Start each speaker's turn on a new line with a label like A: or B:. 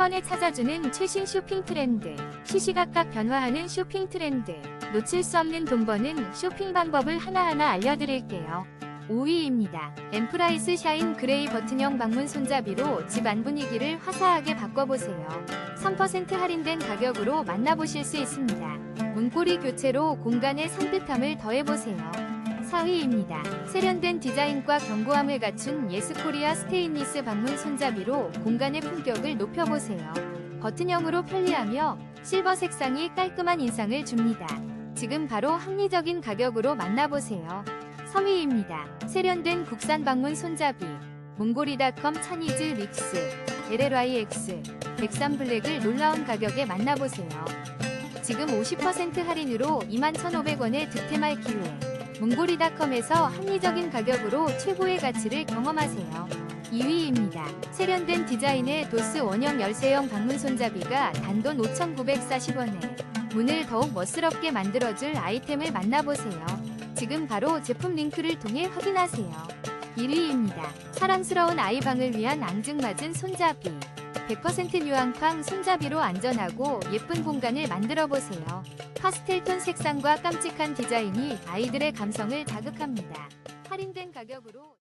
A: 번에 찾아주는 최신 쇼핑 트렌드. 시시각각 변화하는 쇼핑 트렌드. 놓칠 수 없는 돈 버는 쇼핑 방법을 하나하나 알려드릴게요. 5위입니다. 엠프라이스 샤인 그레이 버튼형 방문 손잡이로 집 안 분위기를 화사하게 바꿔보세요. 3% 할인된 가격으로 만나보실 수 있습니다. 문고리 교체로 공간의 산뜻함을 더해보세요. 4위입니다. 세련된 디자인과 견고함을 갖춘 예스코리아 스테인리스 방문 손잡이로 공간의 품격을 높여보세요. 버튼형으로 편리하며 실버 색상이 깔끔한 인상을 줍니다. 지금 바로 합리적인 가격으로 만나보세요. 3위입니다. 세련된 국산 방문 손잡이 몽고리닷컴 차니즈 믹스 LLYX 103 블랙을 놀라운 가격에 만나보세요. 지금 50% 할인으로 21,500원의 득템할 기회 몽고리닷컴에서 합리적인 가격으로 최고의 가치를 경험하세요. 2위입니다. 세련된 디자인의 도스 원형 열쇠형 방문 손잡이가 단돈 5,940원에 문을 더욱 멋스럽게 만들어줄 아이템을 만나보세요. 지금 바로 제품 링크를 통해 확인하세요. 1위입니다. 사랑스러운 아이방을 위한 앙증맞은 손잡이. 100% 뉴앙팡 손잡이로 안전하고 예쁜 공간을 만들어 보세요. 파스텔톤 색상과 깜찍한 디자인이 아이들의 감성을 자극합니다. 할인된 가격으로